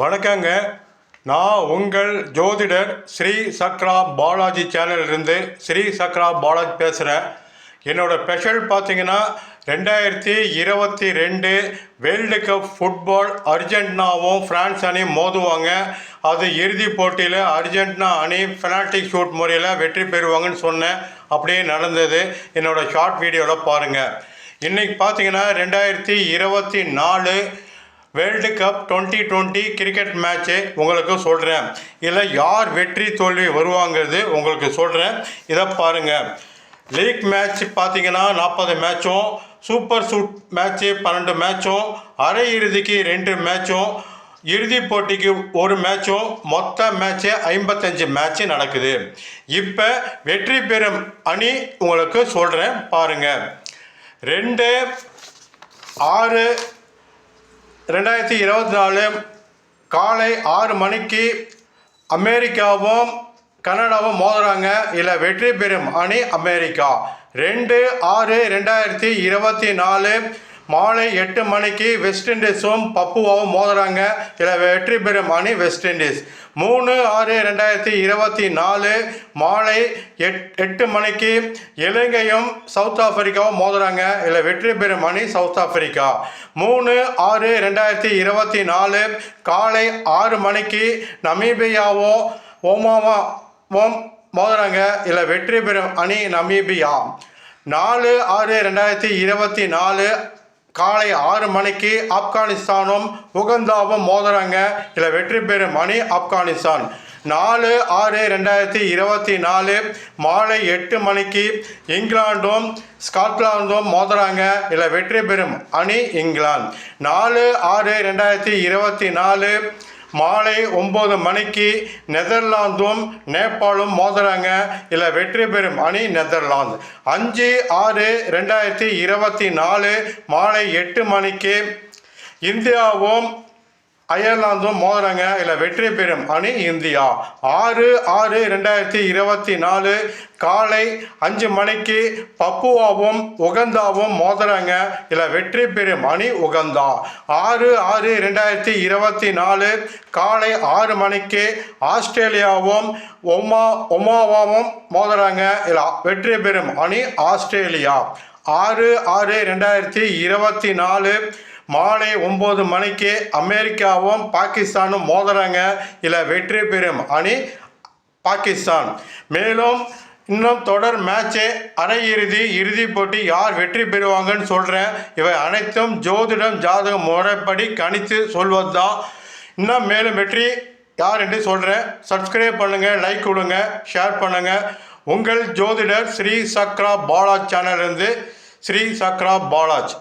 வணக்கங்க. நான் உங்கள் ஜோதிடர் ஸ்ரீ சக்ரா பாலாஜி சேனலிருந்து ஸ்ரீ சக்ரா பாலாஜி பேசுகிறேன் என்னோடய ஸ்பெஷல் பார்த்தீங்கன்னா ரெண்டாயிரத்தி இருபத்தி ரெண்டு வேர்ல்டு கப் ஃபுட்பால் அர்ஜென்டினாவும் ஃப்ரான்ஸ் அணி மோதுவாங்க. அது இறுதிப் போட்டியில் அர்ஜென்டினா அணி பெனால்டி ஷூட் முறையில் வெற்றி பெறுவாங்கன்னு சொன்னேன். அப்படியே நடந்தது. என்னோடய ஷார்ட் வீடியோவில் பாருங்கள் இன்றைக்கி பார்த்தீங்கன்னா ரெண்டாயிரத்தி இருபத்தி நாலு world cup twenty twenty cricket match உங்களுக்கு சொல்கிறேன் இதில் யார் வெற்றி தோல்வி வருவாங்கிறது உங்களுக்கு சொல்கிறேன் இதை பாருங்கள் லீக் மேட்ச் பார்த்தீங்கன்னா நாற்பது மேட்சும் சூப்பர் சூட் மேட்ச்சு பன்னெண்டு மேட்சும் அரை இறுதிக்கு ரெண்டு மேட்சும் இறுதிப் போட்டிக்கு ஒரு மேட்சும் மொத்த மேட்ச்சு ஐம்பத்தஞ்சு மேட்ச்சு நடக்குது. இப்போ வெற்றி பெறும் அணி உங்களுக்கு சொல்கிறேன் பாருங்கள் ரெண்டு ஆறு ரெண்டாயிரத்தி இருபத்தி நாலு காலை ஆறு மணிக்கு அமெரிக்காவும் கனடாவும் மோதுறாங்க. இதில் வெற்றி பெறும் அணி அமெரிக்கா. ரெண்டு ஆறு ரெண்டாயிரத்தி இருபத்தி நாலு மாலை எட்டு மணிக்கு வெஸ்ட் இண்டீஸும் பப்புவாவும் மோதுறாங்க. இதில் வெற்றி பெறும் அணி வெஸ்ட் இண்டீஸ் மூணு ஆறு ரெண்டாயிரத்தி இருபத்தி நாலு மாலை எட் எட்டு மணிக்கு இலங்கையும் சவுத் ஆப்பிரிக்காவும் மோதுறாங்க. இதில் வெற்றி பெறும் அணி சவுத் ஆப்பிரிக்கா மூணு ஆறு ரெண்டாயிரத்தி இருபத்தி நாலு காலை ஆறு மணிக்கு நமீபியாவும் ஓமாவாவும் மோதுறாங்க. இதில் வெற்றி பெறும் அணி நமீபியா நாலு ஆறு ரெண்டாயிரத்தி இருபத்தி நாலு காலை ஆறு மணிக்கு ஆப்கானிஸ்தானும் உகந்தாவும் மோதுறாங்க. இதில் வெற்றி பெறும் அணி ஆப்கானிஸ்தான். நாலு ஆறு ரெண்டாயிரத்தி இருபத்தி நாலு மாலை எட்டு மணிக்கு இங்கிலாண்டும் ஸ்காட்லாந்தும் மோதுறாங்க. இதில் வெற்றி பெறும் அணி இங்கிலாந்து. நாலு ஆறு ரெண்டாயிரத்தி இருபத்தி நாலு மாலை ஒம்பது மணிக்கு நெதர்லாந்தும் நேபாளும் மோதுறாங்க. இதில் வெற்றி பெறும் அணி நெதர்லாந்து. அஞ்சு ஆறு ரெண்டாயிரத்தி இருபத்தி நாலு மாலை எட்டு மணிக்கு இந்தியாவும் அயர்லாந்தும் மோதுறாங்க. இல்லை வெற்றி பெறும் அணி இந்தியா. ஆறு ஆறு ரெண்டாயிரத்தி இருபத்தி நாலு காலை அஞ்சு மணிக்கு பப்புவாவும் உகந்தாவும் மோதுறாங்க. இல்லை வெற்றி பெறும் அணி உகந்தா. ஆறு ஆறு ரெண்டாயிரத்தி இருபத்தி நாலு காலை ஆறு மணிக்கு ஆஸ்திரேலியாவும் ஒமா ஒமாவாவும் மோதுறாங்க. இல்லை வெற்றி பெறும் அணி ஆஸ்திரேலியா. ஆறு ஆறு ரெண்டாயிரத்தி இருபத்தி நாலு மாலை ஒம்பது மணிக்கு அமெரிக்காவும் பாகிஸ்தானும் மோதுறாங்க. இதில் வெற்றி பெறும் அணி பாகிஸ்தான். மேலும் இன்னும் தொடர் மேட்சே அரையிறுதி இறுதி போட்டி யார் வெற்றி பெறுவாங்கன்னு சொல்கிறேன் இவை அனைத்தும் ஜோதிடம் ஜாதகம் முறைப்படி கணித்து சொல்வது தான் இன்னும் மேலும் வெற்றி யார் என்று சொல்கிறேன் சப்ஸ்கிரைப் பண்ணுங்கள் லைக் கொடுங்க ஷேர் பண்ணுங்கள் உங்கள் ஜோதிடர் ஸ்ரீ சக்ரா பாலாஜ் சேனலிருந்து ஸ்ரீ சக்ரா பாலாஜ்.